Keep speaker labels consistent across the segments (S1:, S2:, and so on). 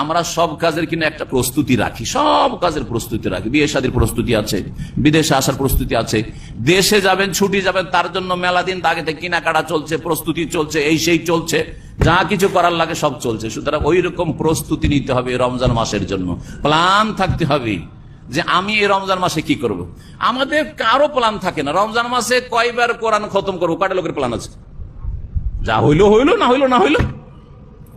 S1: আমরা সব কাজের কিনা একটা প্রস্তুতি রাখি, সব কাজের প্রস্তুতি রাখি। বিয়ে শাদীর প্রস্তুতি আছে, বিদেশে আসার প্রস্তুতি আছে। দেশে যাবেন, ছুটি যাবেন, তার জন্য মেলা দিন আগে থেকে কেনাকাটা চলছে, প্রস্তুতি চলছে, এই সেই চলছে। যা কিছু করার লাগে সব চলছে। সুতরাং ওই রকম প্রস্তুতি নিতে হবে রমজান মাসের জন্য। প্ল্যান থাকতে হবে যে আমি এই রমজান মাসে কি করব। আমাদের কারও প্ল্যান থাকে না। রমজান মাসে কয়বার কোরআন খতম করব? কয়টা লোকের প্ল্যান আছে? যা হইল হইল, না হইল না হইল।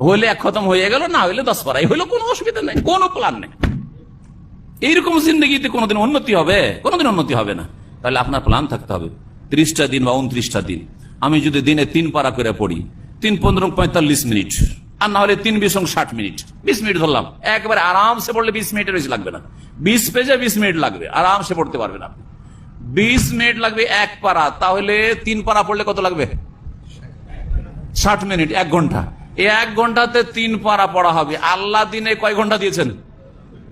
S1: হইলে এক খতম হয়ে গেল, না হইলে দশ পারাই হইল, কোনো অসুবিধা নেই, কোনো প্ল্যান নেই। এইরকম জিন্দগিতে কোনোদিন উন্নতি হবে? কোনোদিন উন্নতি হবে না। তাহলে আপনার প্ল্যান থাকতে হবে। ত্রিশটা দিন বা উনত্রিশটা দিন। আমি যদি দিনে তিন পারা করে পড়ি, তিন পনেরো পঁয়তাল্লিশ মিনিট, আর না হলে তিন বিশ ষাট মিনিট। বিশ মিনিট ধরলাম, একবারে আরামসে পড়লে বিশ মিনিটের বেশি লাগবে না। বিশ পেজে বিশ মিনিট লাগবে, আরামসে পড়তে পারবেন আপনি। বিশ মিনিট লাগবে এক পারা তাহলে তিন পারা পড়লে কত লাগবে? ষাট মিনিট, এক ঘণ্টা। এক ঘন্টাতে তিন পারা পড়া হবে। আল্লাহ দিনে কয় ঘণ্টা দিয়েছেন?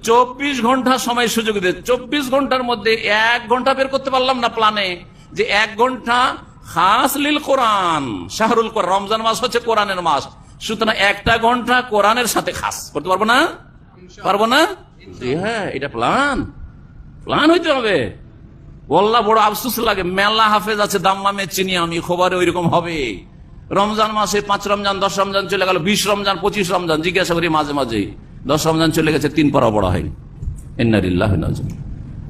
S1: চব্বিশ ঘণ্টা সময় সুযোগ দিয়ে। চব্বিশ ঘণ্টার মধ্যে এক ঘণ্টা বের করতে পারলাম না প্ল্যানে যে এক ঘণ্টা খাস লিল কোরআন, শাহরুল কোরআন, রমজান মাস হচ্ছে কোরআনের মাস। সুতরাং একটা ঘণ্টা কোরআনের সাথে খাস। করতে পারব না? পারব না? হ্যাঁ এটা প্ল্যান প্ল্যান হইতে হবে। বললা বড় আফসুস লাগে। মেলা হাফেজ আছে দাম্মামে চিনি আমি, খবরে ওইরকম হবে। রমজান মাসে পাঁচ রমজান, দশ রমজান চলে গেল, বিশ রমজান, পঁচিশ রমজান, জিজ্ঞাসা করি মাঝে মাঝে, দশ রমজান চলে গেছে, তিন পড়া পড়া হয়নি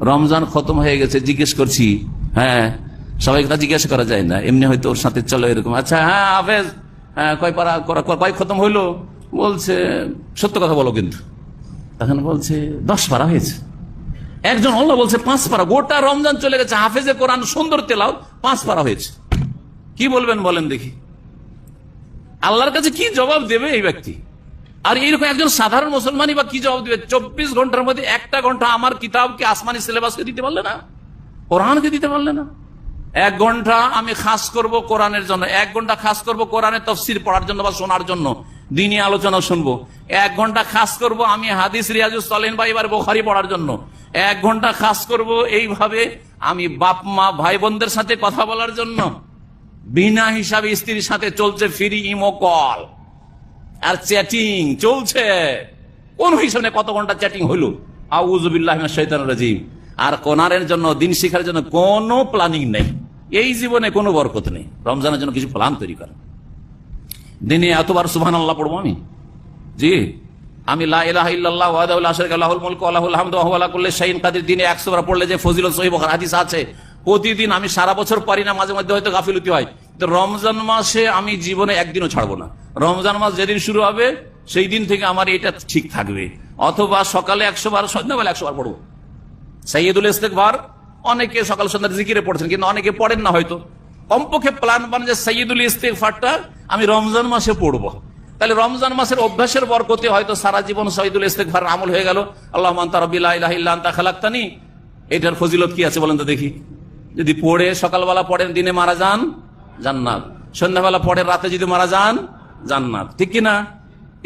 S1: রমজান খতম হয়ে গেছে, জিজ্ঞেস করছি হ্যাঁ সবাইকে তা জিজ্ঞাসা করা যায় না, এমনি হয়তো ওর সাথে চলো এরকম আচ্ছা হ্যাঁ হাফেজ হ্যাঁ কয় পারা কয় খতম হইল? বলছে, সত্য কথা বলো কিন্তু। তখন বলছে, দশ পারা হয়েছে। একজন আল্লাহ বলছে, পাঁচ পারা, গোটা রমজান চলে গেছে, হাফেজে কোরআন, সুন্দর তেলাও পাঁচ পারা হয়েছে। কি বলবেন বলেন দেখি। আল্লাহর কাছে কি জবাব দেবে এই ব্যক্তি? আর এইরকম একজন সাধারণ মুসলমানই বা কি জবাব দেবে? চব্বিশ ঘণ্টার মধ্যে একটা ঘণ্টা আমার কিতাবকে, আসমানি সিলেবাসকে দিতে পারলে না? কোরআনকে দিতে পারলে না? এক ঘণ্টা আমি খাস করব কোরআনের জন্য, এক ঘণ্টা খাস করব কোরআনের তফসির পড়ার জন্য বা শোনার জন্য, দিনই আলোচনা শুনব। এক ঘণ্টা খাস করব আমি হাদিস, রিয়াজুস সালেন বা এবার বোখারি পড়ার জন্য। এক ঘণ্টা খাস করব এইভাবে আমি বাপ, মা, ভাই, বোনদের সাথে কথা বলার জন্য। বিনা হিসাবে স্ত্রীর সাথে চলছে ফ্রি ইমো কল। আর চ্যাটিং চলছে। কোন হিসাবে কত ঘণ্টা চ্যাটিং হইল? রাজিম। আর কোনারের জন্য, দিন শিখার জন্য কোনো প্ল্যানিং নেই। এই জীবনে কোনো বরকত নেই। রমজানের জন্য কিছু প্ল্যান তৈরি করা। দিনে এতবার সুবহান আল্লাহ পড়ব আমি? জি। আমি লাহুল মুলকু কুল্লি শাইইন কাদির। দিনে 100 বার পড়লে যে ফজিল সহিহ বুখারী হাদিস আছে প্রতিদিন আমি সারা বছর পারি না, মাঝে মধ্যে হয়তো গাফিলতি হয়। তো রমজান মাসে আমি জীবনে একদিনও ছাড়বো না। রমজান মাস যেদিন শুরু হবে, সেই দিন থেকে আমার এটা ঠিক থাকবে। অথবা সকালে একশো বার, সন্ধ্যাবেলা একশো বার পড়ব। সাইয়দুল ইস্তেকবার, অনেকে সকাল সন্ধ্যার জিকিরে পড়ছেন, কিন্তু অনেকে পড়েন না হয়তো। কমপক্ষে প্ল্যান বান যে সাইয়দুল ইস্তেকফারটা আমি রমজান মাসে পড়ব। তাহলে রমজান মাসের অভ্যাসের বরকতে হয়তো সারা জীবন সঈদুল ইস্তেকফার আমল হয়ে গেল। আল্লাহ মান্তা রবিল্লাহ আন্তা খালাক্তানি। এটার ফজিলত কি আছে বলেন তো দেখি। যদি পড়ে সকালবেলা পড়েন দিনে মারা যান জান্নাত। সন্ধ্যাবেলা পড়ে রাতে যদি মারা যান জান্নাত। ঠিক কিনা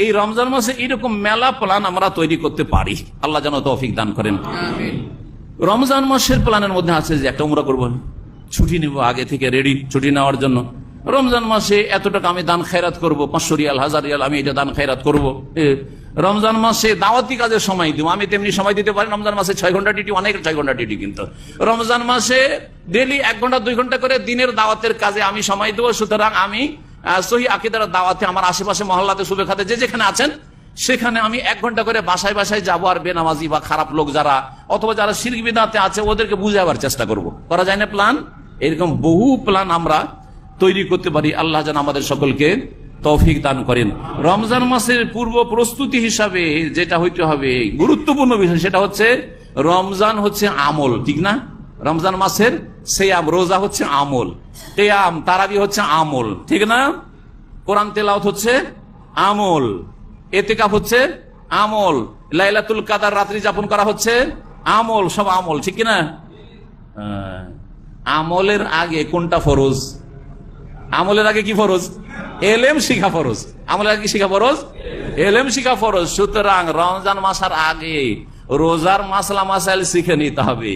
S1: এই রমজান মাসে এইরকম মেলা প্ল্যান আমরা তৈরি করতে পারি। আল্লাহ যেন তৌফিক দান করেন। রমজান মাসের প্ল্যানের মধ্যে আছে যে একটা উমরা করব। ছুটি নিব আগে থেকে রেডি ছুটি নেওয়ার জন্য। রমজান মাসে এত টাকা আমি দান খায়রাত করব, পাঁচশো রিয়াল, হাজার রিয়াল, আমি এটা দান খায়রাত করব। রমজান মাসে দাওয়াতি কাজে সময় দিব, আমি তেমনি সময় দিতে পারি রমজান মাসে ছয় ঘণ্টা ডিউটি, অনেক ছয় ঘণ্টা ডিউটি কিন্তু। রমজান মাসে ডেলি এক ঘণ্টা, দুই ঘণ্টা করে দিনের দাওয়াতের কাজে আমি সময় দেবো, সুতরাং আমি সহি আকিদার দাওয়াতে আমার আশেপাশে মহল্লাতে শুভে খাতে যে যেখানে আছেন, সেখানে আমি এক ঘণ্টা করে বাসায় বাসায় যাব আর বেনামাজি বা খারাপ লোক যারা, অথবা যারা শিল্প আছে, ওদেরকে বুঝাবার চেষ্টা করব। করা যায় না প্ল্যান এরকম বহু প্ল্যান আমরা তৈরি করতে পারি। আল্লাহ যেন আমাদের সকলকে তৌফিক দান করেন। রমজান মাসের পূর্ব প্রস্তুতি হিসাবে যেটা হইতে হবে, গুরুত্বপূর্ণ বিষয় সেটা হচ্ছে রমজান হচ্ছে আমল, ঠিক না? রমজান মাসের সেয়াম, রোজা হচ্ছে আমল, তেয়াম, তারাবি হচ্ছে আমল, ঠিক না? কোরআন তেলাওত হচ্ছে আমল, এতেকাফ হচ্ছে আমল, লাইলাতুল কাদার রাত্রি যাপন করা হচ্ছে আমল, সব আমল, ঠিক হ্যাঁ। আমলের আগে কোনটা ফরজ? আমলের আগে কি ফরজ? এলএম শিখা ফরজ। আমলের আগে শিখা ফরজ? এলএম শিখা ফরজ। সুতরাং রমজান মাসার আগে রোজার মাসলা মাসাইল শিখে নিতে হবে।